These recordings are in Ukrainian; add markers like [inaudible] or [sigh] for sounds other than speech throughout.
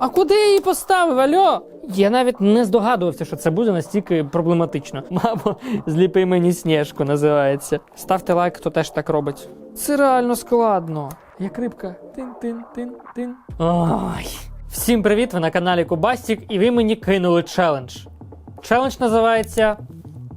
А куди я її поставив? Альо? Я навіть не здогадувався, що це буде настільки проблематично. [laughs] Мамо, зліпи мені сніжку називається. Ставте лайк, хто теж так робить. Це реально складно. Як рибка. Тин-тин-тин-тин. Ой. Всім привіт! Ви на каналі Кубастік, і ви мені кинули челендж. Челендж називається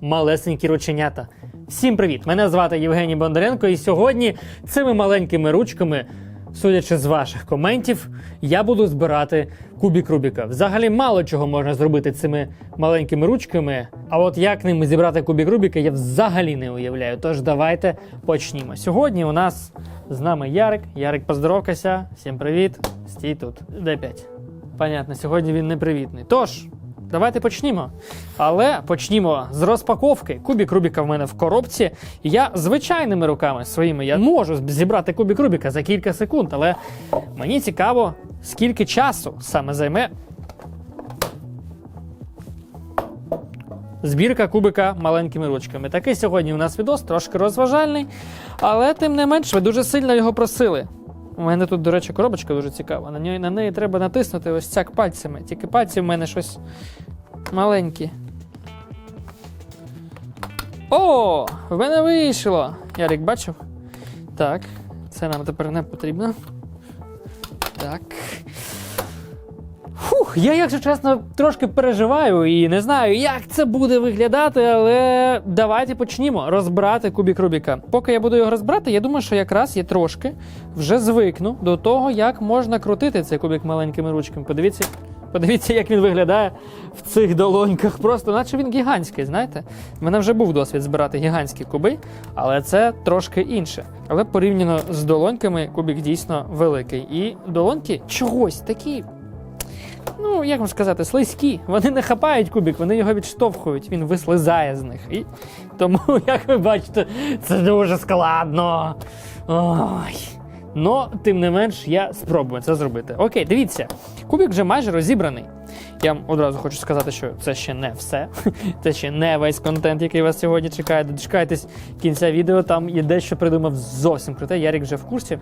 Малесенькі рученята. Всім привіт! Мене звати Євгеній Бондаренко, і сьогодні цими маленькими ручками, судячи з ваших коментів, я буду збирати кубік Рубіка. Взагалі мало чого можна зробити цими маленькими ручками. А от як ними зібрати кубік Рубіка, я взагалі не уявляю. Тож давайте почнімо. Сьогодні у нас з нами Ярик. Ярик, поздоровкайся. Всім привіт. Стій тут. Де 5. Понятно, сьогодні він непривітний. Тож, давайте почнімо. Але почнімо з розпаковки. Кубік Рубіка в мене в коробці. Я звичайними руками своїми я можу зібрати кубік Рубіка за кілька секунд, але мені цікаво, скільки часу саме займе. Збірка кубика маленькими ручками. Такий сьогодні у нас відос, трошки розважальний, але тим не менш ви дуже сильно його просили. У мене тут, до речі, коробочка дуже цікава. На неї, на неї треба натиснути ось цяк пальцями. Тільки пальці в мене щось маленькі. О! В мене вийшло! Ярик бачив? Так, це нам тепер не потрібно. Так. Я, якщо чесно, трошки переживаю і не знаю, як це буде виглядати, але давайте почнімо розбирати кубік Рубіка. Поки я буду його розбирати, я думаю, що якраз я трошки вже звикну до того, як можна крутити цей кубік маленькими ручками. Подивіться, подивіться, як він виглядає в цих долоньках. Просто, наче він гігантський, знаєте? У мене вже був досвід збирати гігантські куби, але це трошки інше. Але порівняно з долоньками, кубік дійсно великий. І долоньки чогось такі ну як вам сказати, слизькі. Вони не хапають кубик, вони його відштовхують, він вислизає з них. І тому, [laughs] як ви бачите, це дуже складно. Ой. Но, тим не менш, я спробую це зробити. Окей, дивіться, кубик вже майже розібраний. Я вам одразу хочу сказати, що це ще не все. [laughs] Це ще не весь контент, який вас сьогодні чекає. Дочекайтесь кінця відео, там є дещо придумав зовсім круте. Ярік вже в курсі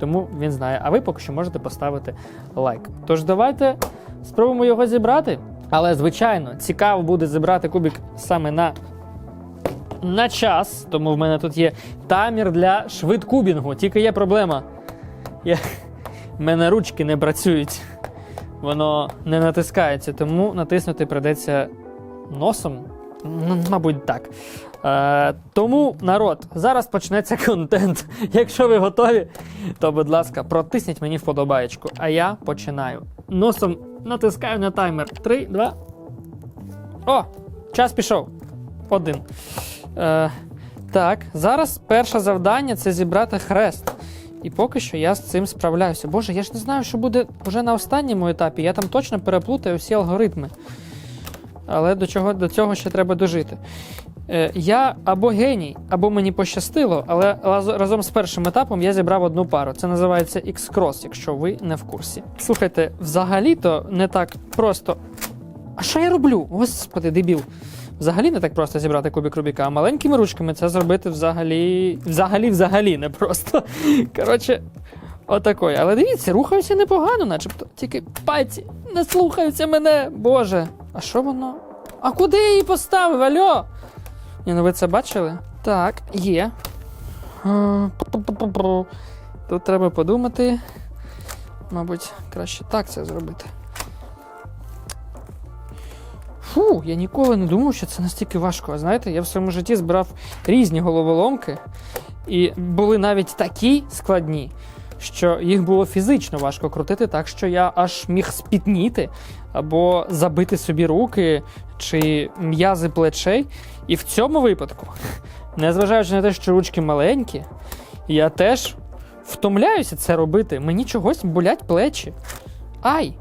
тому він знає. А ви поки що можете поставити лайк. Тож давайте спробуємо його зібрати. Але, звичайно, цікаво буде зібрати кубик саме на на час, тому в мене тут є таймер для швидкубінгу. Тільки є проблема. Я... Мене ручки не працюють, воно не натискається, тому натиснути придеться носом. Мабуть, так. Е, тому, народ, зараз почнеться контент. [laughs] Якщо ви готові, то, будь ласка, протисніть мені вподобаєчку. А я починаю. Носом натискаю на таймер. Три, два. О! Час пішов. Один. Е, так, зараз перше завдання це зібрати хрест. І поки що я з цим справляюся. Боже, я ж не знаю, що буде вже на останньому етапі. Я там точно переплутаю всі алгоритми. Але до чого до цього ще треба дожити. Е, я або геній, або мені пощастило, але разом з першим етапом я зібрав одну пару. Це називається X-Cross, якщо ви не в курсі. Слухайте, взагалі-то не так просто. А що я роблю? Господи, дебіл. Взагалі не так просто зібрати кубик Рубіка, а маленькими ручками це зробити взагалі. Взагалі, взагалі не просто. [laughs] Коротше, отакої. Але дивіться, рухаюся непогано, начебто. Тільки пальці не слухаються мене. Боже. А що воно? А куди я її поставив? Альо? Ні, ну ви це бачили? Так, є. Тут треба подумати. Мабуть, краще так це зробити. Фу, я ніколи не думав, що це настільки важко. Знаєте, я в своєму житті збирав різні головоломки, і були навіть такі складні, що їх було фізично важко крутити, так що я аж міг спітніти або забити собі руки чи м'язи плечей. І в цьому випадку, незважаючи на те, що ручки маленькі, я теж втомляюся це робити. Мені чогось болять плечі. Ай!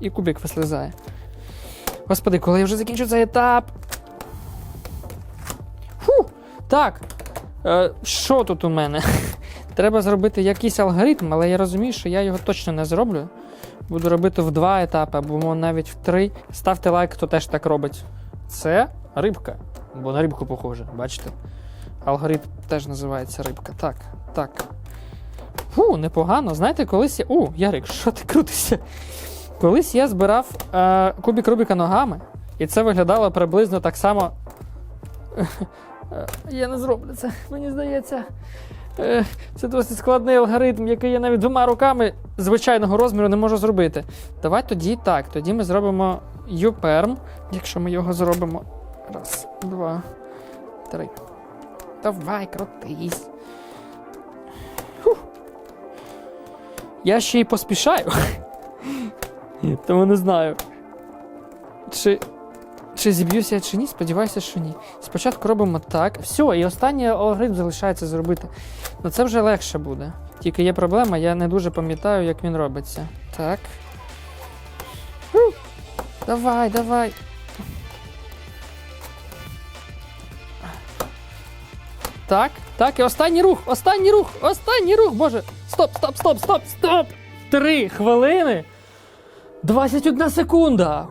І кубик вислизає. Господи, коли я вже закінчу цей етап. Фу! Так. Е, що тут у мене? [laughs] Треба зробити якийсь алгоритм, але я розумію, що я його точно не зроблю. Буду робити в два етапи, або навіть в три. Ставте лайк, хто теж так робить. Це рибка. Бо на рибку похоже, бачите? Алгоритм теж називається рибка. Так, так. Фу, непогано. Знаєте, колись я. У, Ярик, що ти крутишся? Колись я збирав е, кубік Рубіка ногами, і це виглядало приблизно так само. [laughs] Е, Я не зроблю це, мені здається. Це досить складний алгоритм, який я навіть двома руками звичайного розміру не можу зробити. Давай тоді так. Тоді ми зробимо юперм, якщо ми його зробимо. Раз, два, три. Давай, крутись. Фух. Я ще й поспішаю. [laughs] Тому не знаю. Чи, чи зіб'юся я чи ні? Сподіваюся, що ні. Спочатку робимо так. Все, і останній алгоритм залишається зробити. Ну це вже легше буде. Тільки є проблема, я не дуже пам'ятаю, як він робиться. Так. Фу. Давай, давай. Так, так, і останній рух, останній рух, останній рух, боже. Стоп, стоп, стоп, стоп, стоп! Три хвилини. 21 секунда.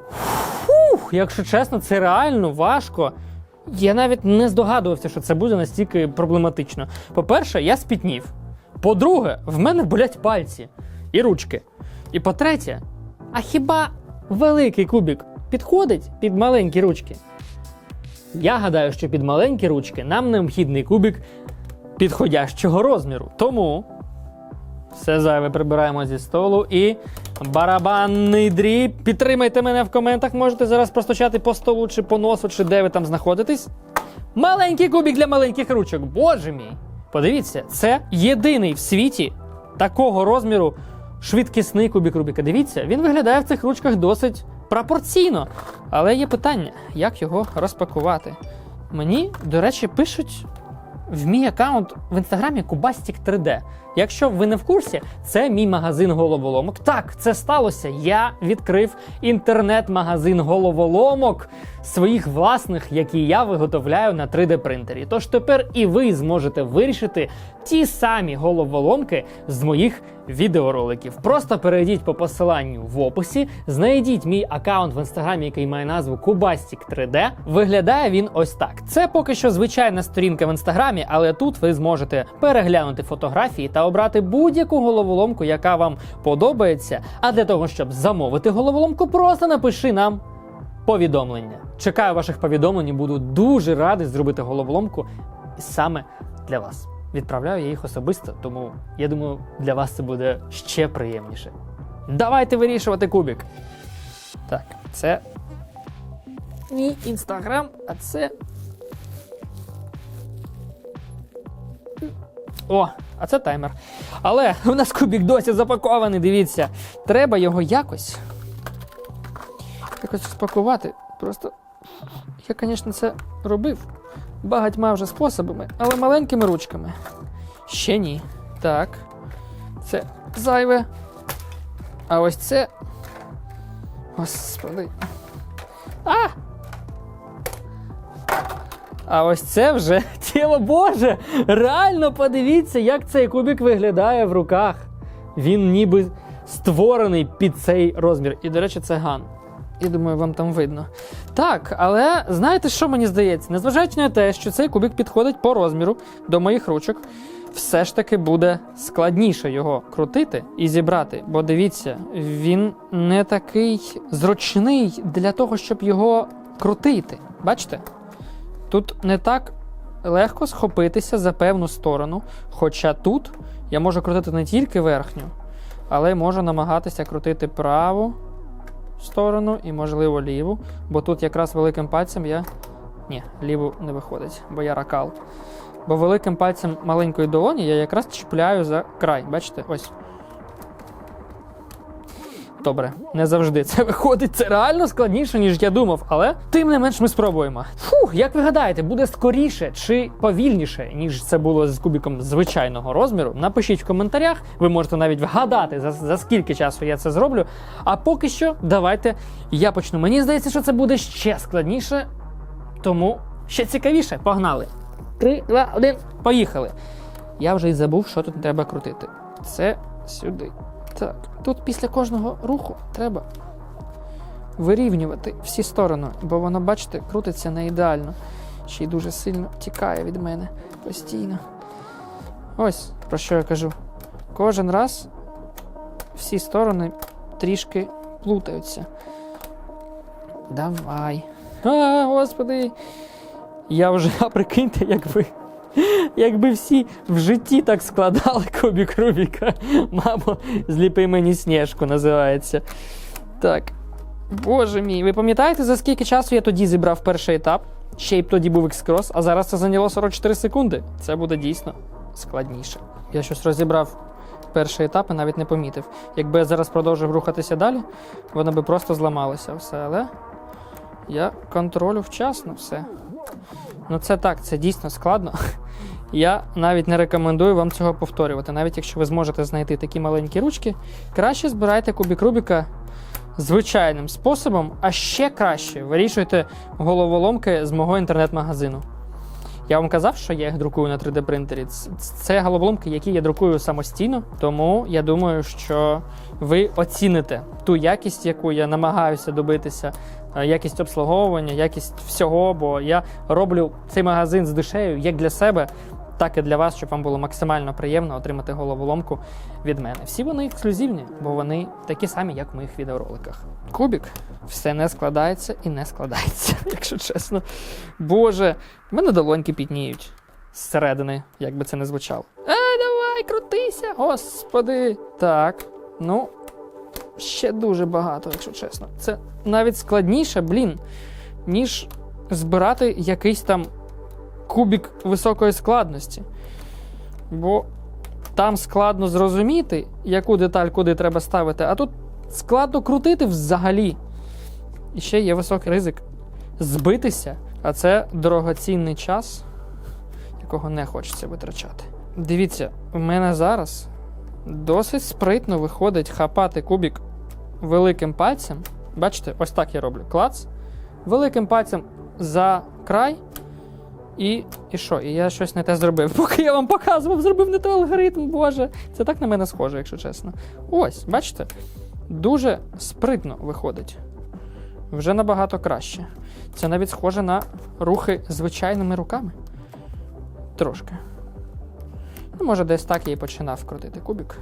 Якщо чесно, це реально важко. Я навіть не здогадувався, що це буде настільки проблематично. По-перше, я спітнів. По-друге, в мене болять пальці і ручки. І по-третє, а хіба великий кубик підходить під маленькі ручки? Я гадаю, що під маленькі ручки нам необхідний кубик підходящого розміру. Тому все зайве прибираємо зі столу і барабанний дріб. Підтримайте мене в коментах. Можете зараз простучати по столу чи по носу, чи де ви там знаходитесь. Маленький кубик для маленьких ручок. Боже мій! Подивіться, це єдиний в світі такого розміру швидкісний кубик Рубіка. Дивіться, він виглядає в цих ручках досить пропорційно. Але є питання, як його розпакувати. Мені, до речі, пишуть в мій аккаунт в інстаграмі Кубастік 3D. Якщо ви не в курсі, це мій магазин головоломок. Так, це сталося. Я відкрив інтернет-магазин головоломок своїх власних, які я виготовляю на 3D принтері. Тож тепер і ви зможете вирішити ті самі головоломки з моїх відеороликів. Просто перейдіть по посиланню в описі, знайдіть мій аккаунт в інстаграмі, який має назву Кубастік 3D. Виглядає він ось так. Це поки що звичайна сторінка в інстаграмі, але тут ви зможете переглянути фотографії та обрати будь-яку головоломку, яка вам подобається. А для того, щоб замовити головоломку, просто напиши нам повідомлення. Чекаю ваших повідомлень і буду дуже радий зробити головоломку саме для вас. Відправляю я їх особисто, тому я думаю, для вас це буде ще приємніше. Давайте вирішувати кубик. Так, це мій інстаграм, а це. О, а це таймер. Але [laughs] у нас кубик досі запакований, дивіться. Треба його якось. Якось спакувати. Просто я, звісно, це робив багатьма вже способами, але маленькими ручками. Ще ні. Так. Це зайве. А ось це. Господи. А! А ось це вже тіло Боже. Реально подивіться, як цей кубик виглядає в руках. Він ніби створений під цей розмір. І, до речі, це ган. Я думаю, вам там видно. Так, але знаєте, що мені здається? Незважаючи на те, що цей кубик підходить по розміру до моїх ручок, все ж таки буде складніше його крутити і зібрати. Бо дивіться, він не такий зручний для того, щоб його крутити. Бачите? Тут не так легко схопитися за певну сторону. Хоча тут я можу крутити не тільки верхню, але й можу намагатися крутити праву сторону і, можливо, ліву. Бо тут якраз великим пальцем я. Ні, ліву не виходить, бо я ракал. Бо великим пальцем маленької долоні я якраз чіпляю за край. Бачите? Ось. Добре, не завжди це виходить. Це реально складніше, ніж я думав, але тим не менш ми спробуємо. Фух, як ви гадаєте, буде скоріше чи повільніше, ніж це було з кубіком звичайного розміру? Напишіть в коментарях. Ви можете навіть вгадати, за, за скільки часу я це зроблю. А поки що, давайте я почну. Мені здається, що це буде ще складніше, тому ще цікавіше. Погнали! Три, два, один, поїхали. Я вже й забув, що тут треба крутити. Це сюди. Так, тут після кожного руху треба вирівнювати всі сторони, бо воно, бачите, крутиться не ідеально. Ще й дуже сильно тікає від мене постійно. Ось про що я кажу. кожен раз всі сторони трішки плутаються. Давай. А, господи. Я вже, а прикиньте, якби. Якби всі в житті так складали кубік Рубіка. Мамо, зліпи мені сніжку називається. Так. Боже мій, ви пам'ятаєте, за скільки часу я тоді зібрав перший етап? Ще й тоді був X-Cross, а зараз це зайняло 44 секунди. Це буде дійсно складніше. Я щось розібрав перший етап і навіть не помітив. Якби я зараз продовжив рухатися далі, воно би просто зламалося все. Але я контролю вчасно все. Ну це так, це дійсно складно. Я навіть не рекомендую вам цього повторювати. Навіть якщо ви зможете знайти такі маленькі ручки, краще збирайте кубік Рубіка звичайним способом, а ще краще вирішуйте головоломки з мого інтернет-магазину. Я вам казав, що я їх друкую на 3D принтері. Це головоломки, які я друкую самостійно, тому я думаю, що ви оціните ту якість, яку я намагаюся добитися, якість обслуговування, якість всього. Бо я роблю цей магазин з душею як для себе, так і для вас, щоб вам було максимально приємно отримати головоломку від мене. Всі вони ексклюзивні, бо вони такі самі, як в моїх відеороликах. Кубік все не складається і не складається, [laughs] якщо чесно. Боже, в мене долоньки пітніють зсередини, як би це не звучало. Е, давай, крутися, господи. Так, ну, ще дуже багато, якщо чесно. Це навіть складніше, блін, ніж збирати якийсь там кубік високої складності. Бо там складно зрозуміти, яку деталь куди треба ставити, а тут складно крутити взагалі. І ще є високий ризик збитися, а це дорогоцінний час, якого не хочеться витрачати. Дивіться, в мене зараз досить спритно виходить хапати кубік великим пальцем. Бачите, ось так я роблю. Клац. Великим пальцем за край. І, і що? І я щось не те зробив. [laughs] Поки я вам показував, зробив не той алгоритм, боже. Це так на мене схоже, якщо чесно. Ось, бачите? Дуже спритно виходить. Вже набагато краще. Це навіть схоже на рухи звичайними руками. Трошки. Ну, може, десь так я і починав крутити кубік.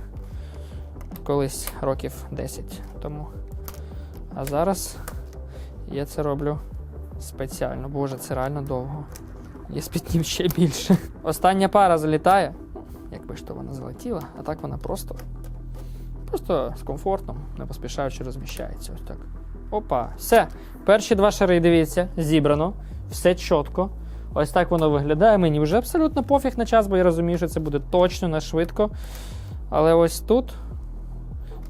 Колись років 10 тому. А зараз я це роблю спеціально. Боже, це реально довго. Я спітнів ще більше. Остання пара залітає. Якби ж то вона залетіла, а так вона просто. Просто з комфортом, не поспішаючи розміщається. Ось так. Опа, все. Перші два шари, дивіться, зібрано, все чітко. Ось так воно виглядає. Мені вже абсолютно пофіг на час, бо я розумію, що це буде точно, не швидко. Але ось тут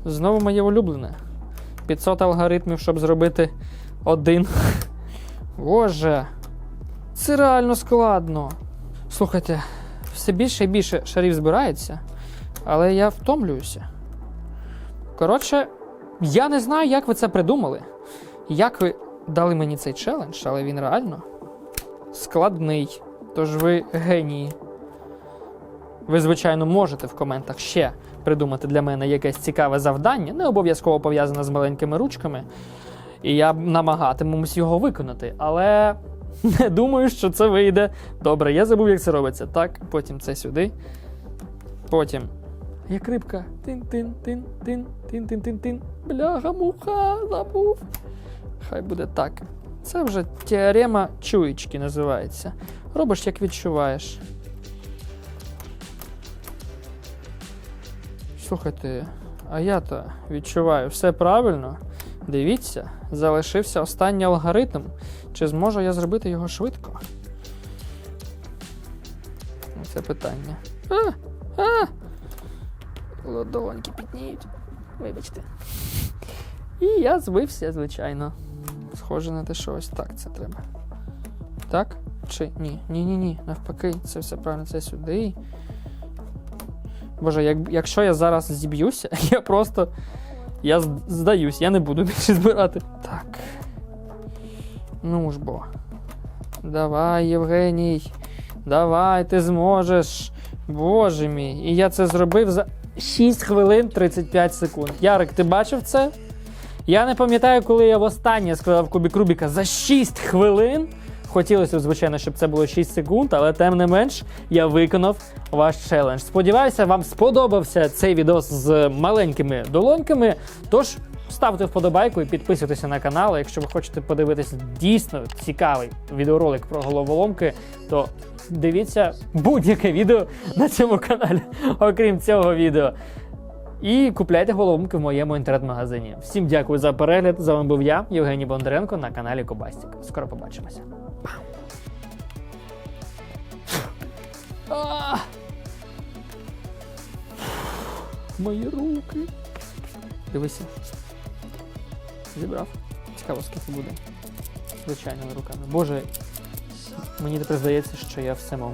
знову моє улюблене. 500 алгоритмів, щоб зробити один. Боже. Це реально складно. Слухайте, все більше і більше шарів збирається, але я втомлююся. Коротше, я не знаю, як ви це придумали. Як ви дали мені цей челендж, але він реально складний. Тож ви генії. Ви, звичайно, можете в коментах ще придумати для мене якесь цікаве завдання, не обов'язково пов'язане з маленькими ручками. І я намагатимусь його виконати. Але не [laughs] думаю, що це вийде. Добре, я забув, як це робиться. Так, потім це сюди. Потім. Як рибка. Тин-тин-тин, тин, тин-тин-тин-тин. Бляха, муха, забув. Хай буде так. Це вже теорема чуєчки називається. Робиш, як відчуваєш. Слухайте, а я-то відчуваю все правильно. Дивіться, залишився останній алгоритм. Чи зможу я зробити його швидко? Ну, Це питання. А! А! Лодолоньки пітніють. Вибачте. І я збився, звичайно. Схоже на те, що ось так це треба. Так? Чи ні? Ні-ні ні. Навпаки, це все правильно, це сюди. Боже, як, якщо я зараз зіб'юся, [laughs] я просто. Я здаюсь, я не буду більше збирати. Так. Ну ж бо. Давай, Євгеній. Давай, ти зможеш. Боже мій. І я це зробив за 6 хвилин 35 секунд. Ярик, ти бачив це? Я не пам'ятаю, коли я востаннє складав кубік Рубіка за 6 хвилин Хотілося б, звичайно, щоб це було 6 секунд, але тим не менш я виконав ваш челендж. Сподіваюся, вам сподобався цей відос з маленькими долоньками. Тож ставте вподобайку і підписуйтеся на канал. Якщо ви хочете подивитися дійсно цікавий відеоролик про головоломки, то дивіться будь-яке відео на цьому каналі, окрім цього відео. І купляйте головоломки в моєму інтернет-магазині. Всім дякую за перегляд. З вами був я, Євгеній Бондаренко, на каналі Кобастік. Скоро побачимося. Мої руки. Дивися. Зібрав. Цікаво, скільки буде. Звичайними руками. Боже, мені тепер здається, що я все можу.